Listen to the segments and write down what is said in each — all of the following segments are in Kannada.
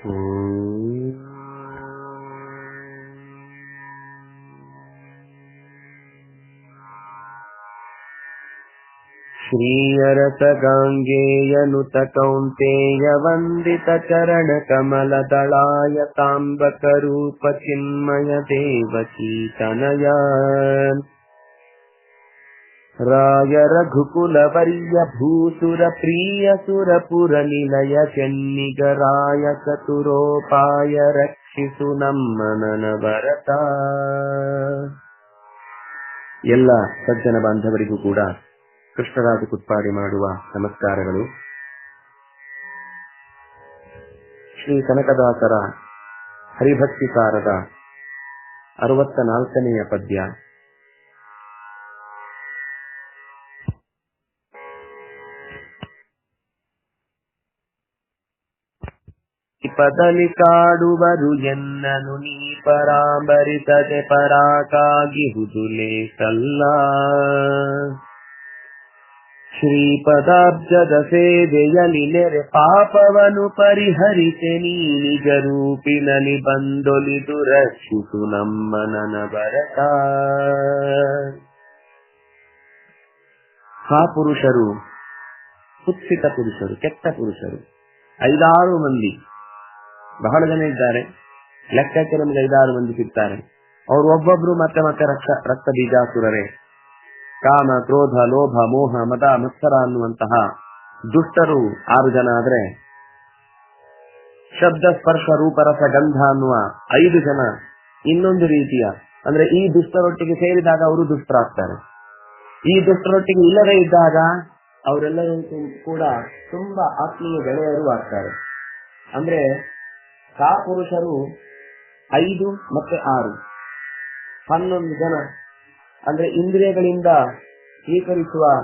श्रीयरसगाङ्गेयनुत श्रीयरसगाङ्गेयनुतकौन्तेय वन्दितचरणकमलदलाय ताम्बकरूपचिन्मय देवचीतनय ರಾಯ ರಘುಕುಲ ವರ್ಯ ಭೂಸುರ ಪ್ರಿಯ ಸುರಪುರ ನಿಲಯ ಚೆನ್ನಿಗರಾಯ ಚತುರೋಪಾಯ ರಕ್ಷಿಸು ನಮ್ಮನನ ಭರತ ಎಲ್ಲ ಸಜ್ಜನ ಬಾಂಧವರಿಗೂ ಕೂಡ ಕೃಷ್ಣರಾಜ ಕುತ್ಪಾಡಿ ಮಾಡುವ ನಮಸ್ಕಾರಗಳು. ಶ್ರೀ ಕನಕದಾಸರ ಹರಿಭಕ್ತಿಕಾರದ ಅರವತ್ತ ನಾಲ್ಕನೆಯ ಪದ್ಯ. ಪದಲಿ ಕಾಡುವರು ಎನ್ನನು ನೀ ಪರಾಂಬರಿಸದೆ ಪರಾಕಾಗಿಹುದುಲೇ ಸಲ್ಲ. ಶ್ರೀಪದಾಬ್ಜದ ಸೇವೆಯಲ್ಲಿ ನೆರೆ ಪಾಪವನು ಪರಿಹರಿಸೆ ನೀ ರೂಪಿನಲ್ಲಿ ಬಂದೊಲಿದು ರಕ್ಷಿಸು ನಮ್ಮ ನನ ಬರಕ. ಆ ಪುರುಷರು ಕುತ್ಸಿತ ಪುರುಷರು, ಕೆಟ್ಟ ಪುರುಷರು, ಐದಾರು ಮಂದಿ ಬಹಳ ಜನ ಇದ್ದಾರೆ. ಲೆಕ್ಕಕ್ಕೆ ನಮಗೆ ಐದಾರು ಮಂದಿ ಸಿಗ್ತಾರೆ. ಅವರು ಒಬ್ಬೊಬ್ರು ಮತ್ತೆ ಮತ್ತೆ ರಕ್ತ ರಕ್ತ ಬೀಜಾಸುರರೇ. ಕಾಮ, ಕ್ರೋಧ, ಲೋಭ, ಮೋಹ ಮತ ಮತ್ಸರ ಅನ್ನುವಂತಹ ದುಷ್ಟರು ಆರು ಜನ ಆದ್ರೆ ಶಬ್ದ, ಸ್ಪರ್ಶ ರೂಪರಸ ಗಂಧ ಅನ್ನುವ ಐದು ಜನ ಇನ್ನೊಂದು ರೀತಿಯ, ಅಂದ್ರೆ ಈ ದುಷ್ಟರೊಟ್ಟಿಗೆ ಸೇರಿದಾಗ ಅವರು ದುಷ್ಟರಾಗ್ತಾರೆ. ಈ ದುಷ್ಟರೊಟ್ಟಿಗೆ ಇಲ್ಲದೇ ಇದ್ದಾಗ ಅವರೆಲ್ಲರೂ ಕೂಡ ತುಂಬಾ ಆತ್ಮೀಯ ಗೆಳೆಯರು ಆಗ್ತಾರೆ. ಅಂದ್ರೆ ಕಾ ಪುರುಷರು ಐದು ಮತ್ತೆ ಆರು. ಹನ್ನೊಂದು ಜನ, ಅಂದ್ರೆ ಇಂದ್ರಿಯಗಳಿಂದ ಸ್ವೀಕರಿಸುವ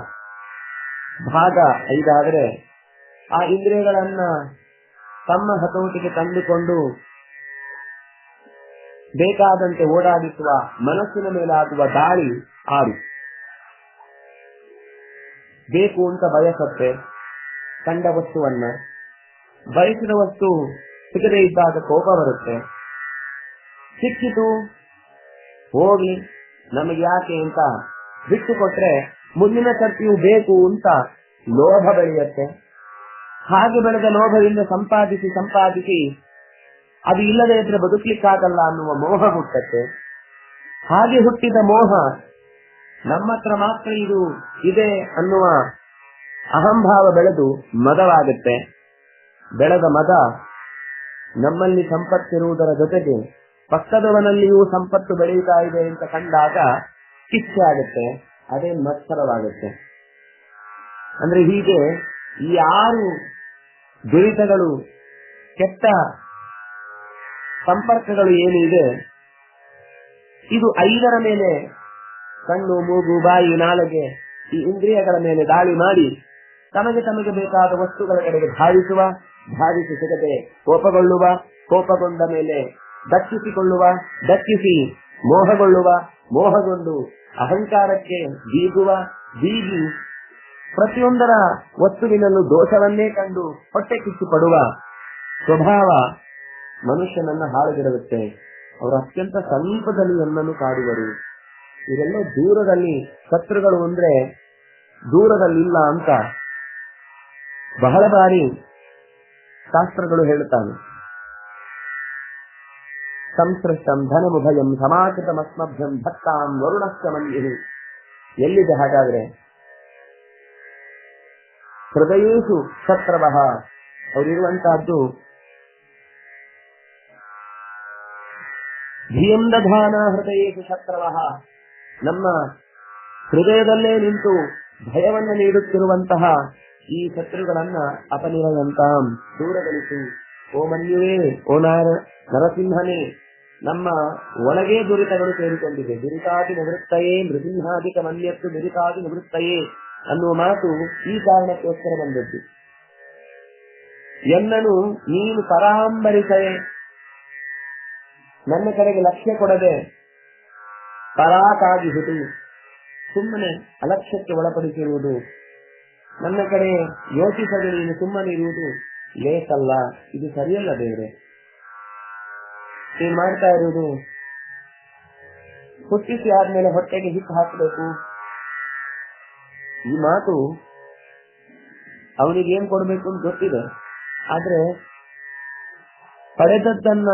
ಭಾಗ ಐದಾದರೆ, ಆ ಇಂದ್ರಿಯಗಳನ್ನ ತಮ್ಮ ಹತೋಟಿಗೆ ತಂದುಕೊಂಡು ಬೇಕಾದಂತೆ ಓಡಾಡಿಸುವ, ಮನಸ್ಸಿನ ಮೇಲಾಗುವ ದಾಳಿ ಆರು. ಬೇಕು ಅಂತ ಬಯಸತ್ತೆ ಕಂಡ ವಸ್ತುವನ್ನ. ಬಯಸಿದ ವಸ್ತು ಸಿಗದೇ ಇದ್ದಾಗ ಕೋಪ ಬರುತ್ತೆ. ಸಿಕ್ಕಿತು, ಹೋಗಿ, ನಮಗೆ ಯಾಕೆ ಅಂತ ಬಿಟ್ಟು ಕೊಟ್ರೆ ಮುಂದಿನ ಸರ್ತಿಯು ಬೇಕು ಅಂತ ಲೋಭ ಬೆಳೆಯುತ್ತೆ. ಹಾಗೆ ಬೆಳೆದ ಲೋಭದಿಂದ ಸಂಪಾದಿಸಿ ಸಂಪಾದಿಸಿ, ಅದು ಇಲ್ಲದೆ ಇದ್ರೆ ಬದುಕಲಿಕ್ಕಾಗಲ್ಲ ಅನ್ನುವ ಮೋಹ ಹುಟ್ಟತ್ತೆ. ಹಾಗೆ ಹುಟ್ಟಿದ ಮೋಹ ನಮ್ಮ ಹತ್ರ ಮಾತ್ರ ಇದು ಇದೆ ಅನ್ನುವ ಅಹಂಭಾವ ಬೆಳೆದು ಮದವಾಗುತ್ತೆ. ಬೆಳೆದ ಮದ ನಮ್ಮಲ್ಲಿ ಸಂಪತ್ತಿರುವುದರ ಜೊತೆಗೆ ಪಕ್ಕದವನಲ್ಲಿಯೂ ಸಂಪತ್ತು ಬೆಳೆಯುತ್ತಾ ಇದೆ ಅಂತ ಕಂಡಾಗ ಕಿಚ್ಚೆ ಆಗುತ್ತೆ, ಅದೇ ಮತ್ಸರವಾಗುತ್ತೆ. ಅಂದ್ರೆ ಹೀಗೆ ಈ ಆರು ದುರಿತಗಳು ಕೆಟ್ಟ ಸಂಪರ್ಕಗಳು ಏನಿದೆ ಇದೆ ಐದರ ಮೇಲೆ ಕಣ್ಣು, ಮೂಗು, ಬಾಯಿ, ನಾಲಗೆ ಈ ಇಂದ್ರಿಯಗಳ ಮೇಲೆ ದಾಳಿ ಮಾಡಿ ತಮಗೆ ತಮಗೆ ಬೇಕಾದ ವಸ್ತುಗಳ ಕಡೆಗೆ ಧಾವಿಸುವ, ಧಾವಿಸಿ ಸಿಗದೆ ಕೋಪಗೊಳ್ಳುವ, ಕೋಪಗೊಂಡ ಮೇಲೆ ದಕ್ಕಿಸಿಕೊಳ್ಳುವ, ದಕ್ಕಿಸಿ ಮೋಹಗೊಳ್ಳುವ, ಮೋಹಗೊಂಡು ಅಹಂಕಾರಕ್ಕೆ ಬೀಗುವ, ಬೀಗಿ ಪ್ರತಿಯೊಂದರ ವಸ್ತುವಿನಲ್ಲೂ ದೋಷವನ್ನೇ ಕಂಡು ಹೊಟ್ಟೆ ಕಿಚ್ಚು ಪಡುವ ಸ್ವಭಾವ ಮನುಷ್ಯನನ್ನ ಹಾಳುಗೆಡುತ್ತೆ ಅವರು ಅತ್ಯಂತ ಸಮೀಪದಲ್ಲಿ ನನ್ನನ್ನು ಕಾಡುವರು. ಇವೆಲ್ಲ ದೂರದಲ್ಲಿ, ಶತ್ರುಗಳು ಅಂದ್ರೆ ದೂರದಲ್ಲಿಲ್ಲ ಅಂತ ಬಹಳ ಬಾರಿ ಶಾಸ್ತ್ರಗಳು ಹೇಳುತ್ತಾನೆ ಸಂಸೃಷ್ಟಂ ಧನಮುಭಯಂ ಸಮಾಕೃತಮಸ್ಮಭ್ಯಂ ಭಕ್ತಾಂ ವರುಣಸ್ಥ ಮಂದಿರು ಎಲ್ಲಿದೆ ಹಾಗಾದ್ರೆ? ಹೃದಯೇಶು ಶತ್ರವಹ ಅವರಿರುವಂತಹದ್ದು ಧಿಯಂ ದಧಾನ ಹೃದಯೇಶು ಶತ್ರವ ನಮ್ಮ ಹೃದಯದಲ್ಲೇ ನಿಂತು ಭಯವನ್ನು ನೀಡುತ್ತಿರುವಂತಹ ಈ ಶತ್ರುಗಳನ್ನ ಅಪನಿರಯಂತಾಂ ದೂರಗೊಳಿಸು. ಓ ಮನ್ಯುವೇ ಓ ನಾರ, ನರಸಿಂಹನೇ, ನಮ್ಮ ಒಳಗೆ ದುರಿತಗಳು ಸೇರಿಕೊಂಡಿದೆ. ದುರಿತಾದಿ ನಿವೃತ್ತಯೇ ನೃಸಿಂಹಾಧಿಕ ಮನ್ಯತ್ತು ದುರಿತಾದಿ ನಿವೃತ್ತಯೇ ಅನ್ನುವ ಮಾತು ಈ ಕಾರಣಕ್ಕೋಸ್ಕರ ಬಂದದ್ದು. ಎನ್ನನು, ನೀನು ಪರಾಂಬರಿಸದೆ, ನನ್ನ ಕಡೆಗೆ ಲಕ್ಷ್ಯ ಕೊಡದೆ ಪರಾಕಾಗಿಹುದು ಸುಮ್ಮನೆ ಅಲಕ್ಷ್ಯಕ್ಕೆ ಒಳಪಡಿಸಿರುವುದು ನನ್ನ ಕಡೆ ಯೋಚಿಸದೆ ನೀನು ಸುಮ್ಮನೆ ಇರುವುದು ಲೇಸಲ್ಲ, ಇದು ಸರಿಯಲ್ಲ ದೇವ್ರೆ ನೀನ್ ಮಾಡ್ತಾ ಇರುವುದು ಹುಟ್ಟಿಸಿ ಆದ್ಮೇಲೆ ಹೊಟ್ಟೆಗೆ ಹಿಟ್ಟು ಹಾಕಬೇಕು. ಈ ಮಾತು ಅವನಿಗೆ ಏನ್ ಕೊಡ್ಬೇಕು ಅಂತ ಗೊತ್ತಿದೆ. ಆದ್ರೆ ಪಡೆದದ್ದನ್ನ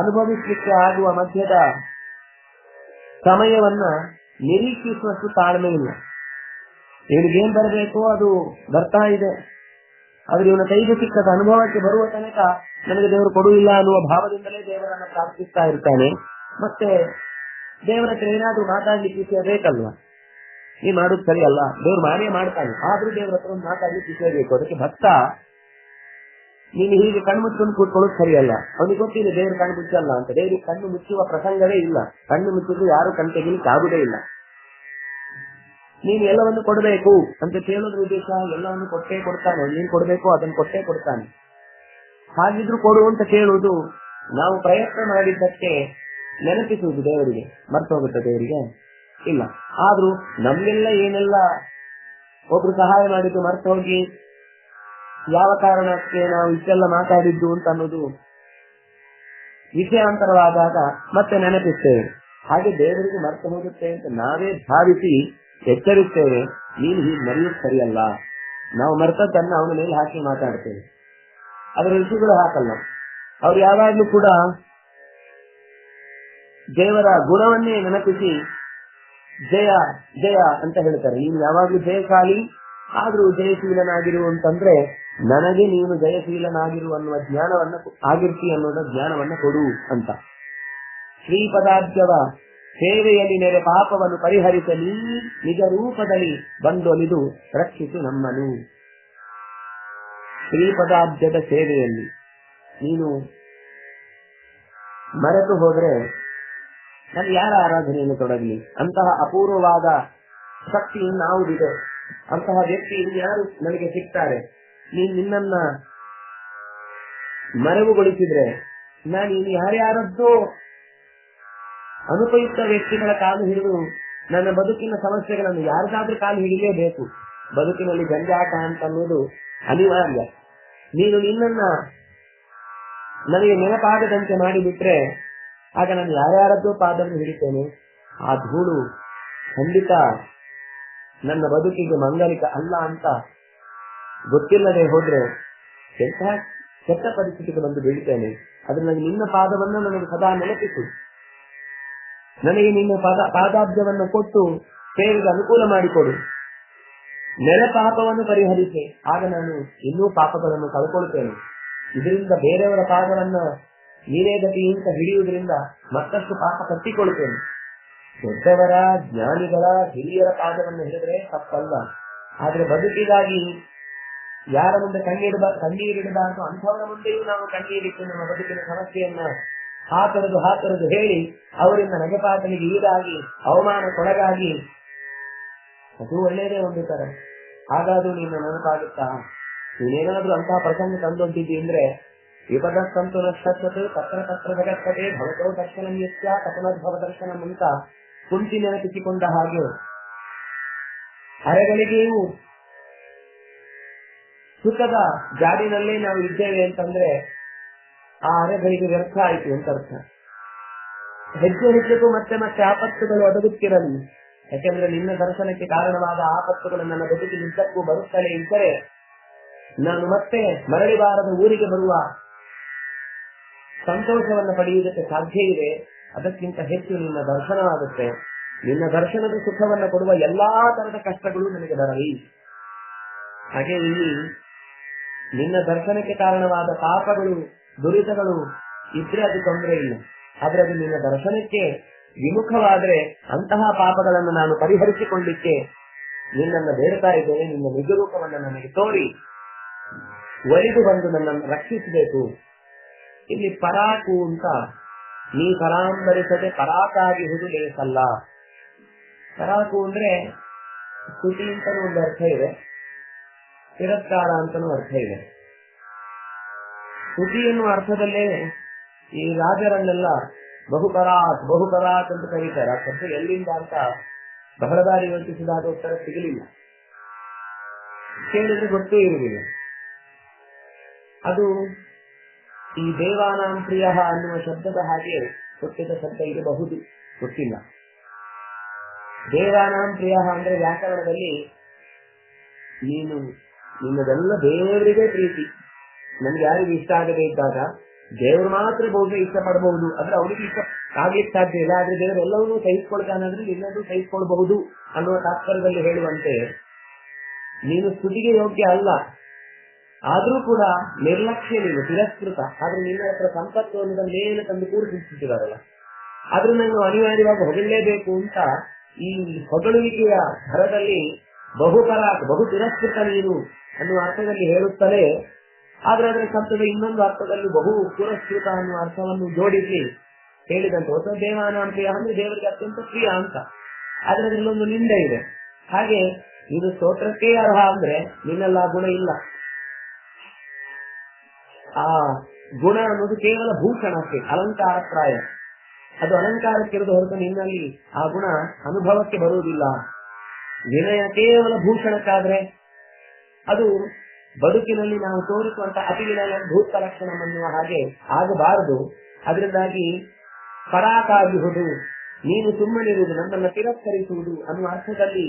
ಅನುಭವಿಸಲಿಕ್ಕೆ ಆಗುವ ಮಧ್ಯದ ಸಮಯವನ್ನ ನಿರೀಕ್ಷಿಸುವಷ್ಟು ತಾಳ್ಮೆ ಇಲ್ಲ. ಇವನಿಗೇನ್ ಬರಬೇಕು ಅದು ಬರ್ತಾ ಇದೆ. ಆದ್ರೆ ಇವನ ಕೈಗೆ ಸಿಕ್ಕದ ಅನುಭವಕ್ಕೆ ಬರುವ ತನಕ ನನಗೆ ದೇವರು ಕೊಡುವಿಲ್ಲ ಅನ್ನುವ ಭಾವದಿಂದಲೇ ದೇವರನ್ನ ಪ್ರಾರ್ಥಿಸ್ತಾ ಇರ್ತಾನೆ. ಮತ್ತೆ ದೇವರ ಹತ್ರ ಏನಾದ್ರೂ ಮಾತಾಡ್ಲಿಕ್ಕೆ ಬೇಕಲ್ವಾ? ನೀ ಮಾಡೋದು ಸರಿ ಅಲ್ಲ ದೇವ್ರು ಮಾಡೇ ಮಾಡ್ತಾನೆ. ಆದ್ರೂ ದೇವ್ರ ಹತ್ರ ಮಾತಾಡ್ಲಿಕ್ಕೆ ಬೇಕು. ಅದಕ್ಕೆ ಭಕ್ತ, ನೀನು ಹೀಗೆ ಕಣ್ಣು ಮುಚ್ಚಿಕೊಂಡು ಕೂತ್ಕೊಳ್ಳೋದು ಸರಿಯಲ್ಲ. ಅವನಿಗೆ ಗೊತ್ತಿಲ್ಲ ದೇವ್ರ ಕಣ್ಣು ಮುಚ್ಚಲ್ಲ ಅಂತ. ದೇವ್ರಿಗೆ ಕಣ್ಣು ಮುಚ್ಚುವ ಪ್ರಸಂಗವೇ ಇಲ್ಲ. ಕಣ್ಣು ಮುಚ್ಚಿದ್ರು ಯಾರು ಕಣ್ ತೆಗಿಲಿಕ್ಕೆ ಆಗುದೇ ಇಲ್ಲ. ನೀನು ಎಲ್ಲವನ್ನು ಕೊಡಬೇಕು ಅಂತ ಕೇಳೋದ್ರ ಉದ್ದೇಶ ಎಲ್ಲವನ್ನು ಕೊಟ್ಟೇ ಕೊಡ್ತಾನೆ. ನೀನ್ ಕೊಡಬೇಕು, ಅದನ್ನು ಕೊಟ್ಟೇ ಕೊಡ್ತಾನೆ. ಹಾಗಿದ್ರು ಕೊಡು ಅಂತ ಕೇಳುವುದು ನಾವು ಪ್ರಯತ್ನ ಮಾಡಿದ್ದಕ್ಕೆ ನೆನಪಿಸುವುದು ದೇವರಿಗೆ. ಮರ್ತೋಗುತ್ತೆ ದೇವರಿಗೆ? ಇಲ್ಲ. ಆದ್ರೂ ನಮ್ಗೆಲ್ಲ ಏನೆಲ್ಲ ಒಬ್ರು ಸಹಾಯ ಮಾಡಿದ್ದು ಮರ್ತೋಗಿ ಯಾವ ಕಾರಣಕ್ಕೆ ನಾವು ಇಷ್ಟೆಲ್ಲ ಮಾತಾಡಿದ್ದು ಅಂತ ಅನ್ನೋದು ವಿಷಯಾಂತರವಾದಾಗ ಮತ್ತೆ ನೆನಪಿಸ್ತೇವೆ. ಹಾಗೆ ದೇವರಿಗೆ ಮರ್ತು ಹೋಗುತ್ತೆ ಅಂತ ನಾವೇ ಭಾವಿಸಿ ಎಚ್ಚರಿಸ್ತೇವೆ. ನೀನು ಹೀಗೆ ಮರೆಯೋದು ಸರಿಯಲ್ಲ. ನಾವು ಮರ್ತದ್ದನ್ನ ಅವನ ಮೇಲೆ ಹಾಕಿ ಮಾತಾಡ್ತೇವೆ. ಅದರ ಋಷಿಗಳು ಹಾಕಲ್ಲ. ಅವ್ರು ಯಾವಾಗ್ಲೂ ಕೂಡ ದೇವರ ಗುಣವನ್ನೇ ನೆನಪಿಸಿ ಜಯ ಜಯ ಅಂತ ಹೇಳ್ತಾರೆ. ನೀನು ಯಾವಾಗ್ಲೂ ಜಯಶಾಲಿ, ಆದ್ರೂ ಜಯಶೀಲನಾಗಿರು ಅಂತಂದ್ರೆ ನನಗೆ ನೀನು ಜಯಶೀಲನಾಗಿರು ಅನ್ನುವ ಜ್ಞಾನವನ್ನ, ಆಗಿರ್ತಿ ಅನ್ನೋದ ಜ್ಞಾನವನ್ನ ಕೊಡು ಅಂತ. ಶ್ರೀಪದಾಬ್ಜವ ಸೇವೆಯಲ್ಲಿ ನೆರೆ ಪಾಪವನ್ನು ಪರಿಹರಿಸಲಿ, ನಿಜ ರೂಪದಲ್ಲಿ ಬಂದೊಲಿದು ರಕ್ಷಿಸು ನಮ್ಮನು ಶ್ರೀಪದಾಬ್ಜದ ಸೇವೆಯಲ್ಲಿ ನೀನು ಮರೆತು ಹೋದ್ರೆ ನಾನು ಯಾರ ಆರಾಧನೆಯನ್ನು ತೊಡಗಲಿ? ಅಂತಹ ಅಪೂರ್ವವಾದ ಶಕ್ತಿ ಇನ್ನಾವುದಿದೆ? ಅಂತಹ ವ್ಯಕ್ತಿ ಯಾರು ನನಗೆ ಸಿಗ್ತಾರೆ? ನೀನ್ ನಿನ್ನನ್ನ ಮರವುಗೊಳಿಸಿದ್ರೆ ನಾನು ಇನ್ನು ಯಾರ್ಯಾರದ್ದೋ ಅನುಪಯುಕ್ತ ವ್ಯಕ್ತಿಗಳ ಕಾಲು ಹಿಡಿದು ನನ್ನ ಬದುಕಿನ ಸಮಸ್ಯೆಗಳನ್ನು ಯಾರಿಗಾದ್ರೂ ಕಾಲು ಹಿಡಿಯಲೇಬೇಕು. ಬದುಕಿನಲ್ಲಿ ಜಂಜಾಟ ಅಂತ ಅನ್ನೋದು ಅನಿವಾರ್ಯ. ನೀನು ನಿನ್ನನ್ನ ನನಗೆ ನೆನಪಾಗದಂತೆ ಮಾಡಿಬಿಟ್ರೆ ಆಗ ನಾನು ಯಾರ್ಯಾರದ್ದು ಪಾದವನ್ನು ಹಿಡಿತೇನೆ. ಆ ಧೂಳು ಖಂಡಿತ ನನ್ನ ಬದುಕಿಗೆ ಮಂಗಲಿಕ ಅಲ್ಲ ಅಂತ ಗೊತ್ತಿಲ್ಲದೆ ಹೋದ್ರೆ ಕೆಟ್ಟ ಕೆಟ್ಟ ಪರಿಸ್ಥಿತಿಗೆ ಬಂದು ಬೀಳ್ತೇನೆ. ಅದ್ರ ನಿನ್ನ ಪಾದವನ್ನ ನನಗೆ ಸದಾ ನೆನಪಿಸು. ನನಗೆ ನಿನ್ನ ಪಾದ, ಪಾದಾಬ್ಜವನ್ನು ಕೊಟ್ಟು ಸೇವೆಗೆ ಅನುಕೂಲ ಮಾಡಿಕೊಡು. ನೆಲ ಪಾಪವನ್ನು ಪರಿಹರಿಸಿ. ಆಗ ನಾನು ಇನ್ನೂ ಪಾಪಗಳನ್ನು ಕಳ್ಕೊಳ್ತೇನೆ. ಇದರಿಂದ ಬೇರೆಯವರ ಪಾದವನ್ನ ನೀರೇ ಗತಿಯಿಂದ ಹಿಡಿಯುವುದರಿಂದ ಮತ್ತಷ್ಟು ಪಾಪ ಕಟ್ಟಿಕೊಳ್ತೇನೆ. ದೊಡ್ಡವರ ಜ್ಞಾನಿಗಳ, ಹಿರಿಯರ ಪಾದವನ್ನು ಹಿಡಿದ್ರೆ ತಪ್ಪಲ್ಲ. ಆದ್ರೆ ಬದುಕಿಗಾಗಿ ಯಾರ ಮುಂದೆ ಕಣ್ಣೀರಿಡ ಕಣ್ಣೀರಿಡಬಾರದು ಅಂಥವರ ಮುಂದೆಯೂ ನಾವು ಕಣ್ಣೀರಿಟ್ಟು ನಮ್ಮ ಬದುಕಿನ ಸಮಸ್ಯೆಯನ್ನ ಹಾತರದು ಹಾತರದು ಹೇಳಿ ಅವರಿಂದ ನಗಪಾತನಿಗೆ ಈಡಾಗಿ ಅವಮಾನಕ್ಕೊಳಗಾಗಿ ಅದು ಒಳ್ಳೆಯದೇ ಒಂದು ತರ. ಹಾಗಾದ್ರೂ ನಿನ್ನ ನೆನಪಾಗುತ್ತಾ? ನೀನೇನಾದ್ರೂ ಅಂತಹ ಪ್ರಸಂಗ ತಂದೊಡ್ಡಿದ್ದಿ ಅಂದ್ರೆ ವಿಪದಸ್ತಂತು ನಷ್ಟತೆ ಪತ್ರ ಪತ್ರ ಜಗತ್ತತೆ ಭವತೋ ದರ್ಶನ ನಿತ್ಯ ಕಥನದ್ಭವ ದರ್ಶನ ಅಂತ ಕುಂಚಿ ನೆನಪಿಸಿಕೊಂಡ ಹಾಗೆ ಅರೆಗಳಿಗೆಯೂ ಸುಖದ ಜಾಡಿನಲ್ಲೇ ನಾವು ಇದ್ದೇವೆ ಅಂತಂದ್ರೆ ಆ ಅರೆಗಳಿಗೆ ವ್ಯರ್ಥ ಆಯಿತು ಅಂತ ಅರ್ಥ. ಹೆಜ್ಜೆ ಹೆಜ್ಜೆಗೂ ಮತ್ತೆ ಮತ್ತೆ ಆಪತ್ತುಗಳು ಒದಗುತ್ತಿರಲಿ. ಯಾಕೆಂದ್ರೆ ನಿನ್ನ ದರ್ಶನಕ್ಕೆ ಕಾರಣವಾದ ಆಪತ್ತುಗಳು ನನ್ನ ಬದುಕಿನಿದ್ದಕ್ಕೂ ಬರುತ್ತಲೇ ಇದ್ದರೆ ನಾನು ಮತ್ತೆ ಮರಳಿ ಬಾರದ ಊರಿಗೆ ಬರುವ ಸಂತೋಷವನ್ನು ಪಡೆಯುವುದಕ್ಕೆ ಸಾಧ್ಯ ಇದೆ. ಅದಕ್ಕಿಂತ ಹೆಚ್ಚು ನಿನ್ನ ದರ್ಶನವಾಗುತ್ತೆ. ನಿನ್ನ ದರ್ಶನದ ಸುಖವನ್ನು ಕೊಡುವ ಎಲ್ಲಾ ತರದ ಕಷ್ಟಗಳು ನನಗೆ ಬರಲಿ. ಹಾಗೆ ಇಲ್ಲಿ ನಿನ್ನ ದರ್ಶನಕ್ಕೆ ಕಾರಣವಾದ ಪಾಪಗಳು ದುರಿತಗಳು ಇದ್ರೆ ಅದು ತೊಂದರೆ ಇಲ್ಲ. ಆದ್ರೆ ಅದು ನಿನ್ನ ದರ್ಶನಕ್ಕೆ ವಿಮುಖವಾದ್ರೆ ಅಂತಹ ಪಾಪಗಳನ್ನು ನಾನು ಪರಿಹರಿಸಿಕೊಳ್ಳಿಕ್ಕೆ ನಿನ್ನನ್ನು ಬೇಡ್ತಾ ಇದ್ದೇನೆ ನಿನ್ನ ನಿಜ ರೂಪವನ್ನು ನನಗೆ ತೋರಿ ಒಲಿದು ಬಂದು ನನ್ನನ್ನು ರಕ್ಷಿಸಬೇಕು. ಇಲ್ಲಿ ಪರಾಕು ಅಂತ ನೀ ಪರಾಂಬರಿಸದೆ ಪರಾಕಾಗಿ ಲೇಸಲ್ಲ ಪರಾಕು ಅಂದ್ರೆ ಸ್ತುತಿ ಅಂತಲೂ ಒಂದು ಅರ್ಥ ಇದೆ, ತಿರಸ್ಕಾರ ಅಂತಲೂ ಅರ್ಥ ಇದೆ. ಸ್ತುತಿ ಎನ್ನುವ ಅರ್ಥದಲ್ಲೇ ಈ ರಾಜರನ್ನೆಲ್ಲ ಬಹುಪರಾತ್ ಬಹುಪರಾತ್ ಅಂತ ಕರೀತಾರೆ. ಆ ಶಬ್ದ ಎಲ್ಲಿಂದ ಅಂತ ಬಹಳ ಬಾರಿ ಯೋಚಿಸಿದಾಗ ಉತ್ತರ ಸಿಗಲಿಲ್ಲ. ಕೇಳಿದ್ರೆ ಗೊತ್ತೇ ಇರುವುದಿಲ್ಲ. ಅದು ಈ ದೇವಾನಾಂ ಪ್ರಿಯ ಅನ್ನುವ ಶಬ್ದದ ಹಾಗೆ ಹುಟ್ಟಿದ ಶಬ್ದ ಇರಬಹುದು, ಗೊತ್ತಿಲ್ಲ. ದೇವಾನಾಂ ಪ್ರಿಯ ಅಂದ್ರೆ ವ್ಯಾಕರಣದಲ್ಲಿ ನೀನು ನಿನ್ನದೆಲ್ಲ ದೇವರಿಗೆ ಪ್ರೀತಿ. ನನ್ಗೆ ಯಾರಿಗೆ ಇಷ್ಟ ಆಗದೆ ಇದ್ದಾಗ ದೇವರು ಮಾತ್ರ ಬಹುಶಃ ಇಷ್ಟಪಡಬಹುದು ಅಂದ್ರೆ ಅವನಿಗೆ ಇಷ್ಟ ಆಗ್ಲಿಕ್ಕೆ ಸಾಧ್ಯ ಇಲ್ಲ. ಆದ್ರೆ ದೇವರು ಎಲ್ಲವನ್ನೂ ಸಹಿಸ್ಕೊಳ್ತಾನಂದ್ರೆ ಇನ್ನೊಂದು ಸಹಿಸ್ಕೊಳ್ಬಹುದು ಅನ್ನುವ ತಾತ್ಪರ್ಯದಲ್ಲಿ ಹೇಳುವಂತೆ ನೀನು ಸ್ತುತಿಗೆ ಯೋಗ್ಯ ಅಲ್ಲ. ಆದ್ರೂ ಕೂಡ ನಿರ್ಲಕ್ಷ್ಯ ನೀನು, ತಿರಸ್ಕೃತ. ಆದ್ರೆ ನಿನ್ನ ಹತ್ರ ಸಂಪತ್ತು ಮೇಲೆ ತಂದು ಕೂರಿಸಿದ್ದಾರಲ್ಲ ಆದ್ರೂ ನಾನು ಅನಿವಾರ್ಯವಾಗಿ ಹೊಗಳಲೇಬೇಕು ಅಂತ ಈ ಹೊಗಳುವಿಕೆಯ ಭರದಲ್ಲಿ ಬಹುಪರ, ಬಹು ತಿರಸ್ಕೃತ ನೀನು ಅನ್ನುವ ಅರ್ಥದಲ್ಲಿ ಹೇಳುತ್ತಲೇ ಆದ್ರೆ ಅದರ ಶಬ್ದದ ಇನ್ನೊಂದು ಅರ್ಥದಲ್ಲಿ ಬಹು ಪುರಸ್ಕೃತ ಅನ್ನುವ ಅರ್ಥವನ್ನು ಜೋಡಿಸಿ ಹೇಳಿದಂತೆ, ಹೊಸ ದೇವಾನ ಪ್ರಿಯ ಅಂದ್ರೆ ದೇವರಿಗೆ ಅತ್ಯಂತ ಪ್ರಿಯ ಅಂತ. ಆದ್ರೆ ಅದರಲ್ಲೊಂದು ನಿಂದೆ ಇದೆ. ಹಾಗೆ ಇದು ಸ್ತೋತ್ರಕ್ಕೆ ಅರ್ಹ ಅಂದ್ರೆ ನಿನ್ನೆಲ್ಲ ಗುಣ ಇಲ್ಲ. ಆ ಗುಣ ಅನ್ನೋದು ಕೇವಲ ಭೂಷಣಕ್ಕೆ ಅಲಂಕಾರ ಪ್ರಾಯ ಅದು ಅಲಂಕಾರಕ್ಕಿರೋದು ಹೊರತು ನಿನ್ನಲ್ಲಿ ಆ ಗುಣ ಅನುಭವಕ್ಕೆ ಬರುವುದಿಲ್ಲ. ವಿನಯ ಕೇವಲ ಭೂಷಣಕ್ಕಾದ್ರೆ ಅದು ಬದುಕಿನಲ್ಲಿ ನಾವು ತೋರಿಸುವಂತಹ ಅತಿವಿನ ಭೂತ ಲಕ್ಷಣ ಅನ್ನುವ ಹಾಗೆ ಆಗಬಾರದು. ಅದರಿಂದಾಗಿ ಪರಾಕಾಗುವುದು ನೀನು ಸುಮ್ಮನಿರುವುದು ನನ್ನನ್ನು ತಿರಸ್ಕರಿಸುವುದು ಅನ್ನುವ ಅರ್ಥದಲ್ಲಿ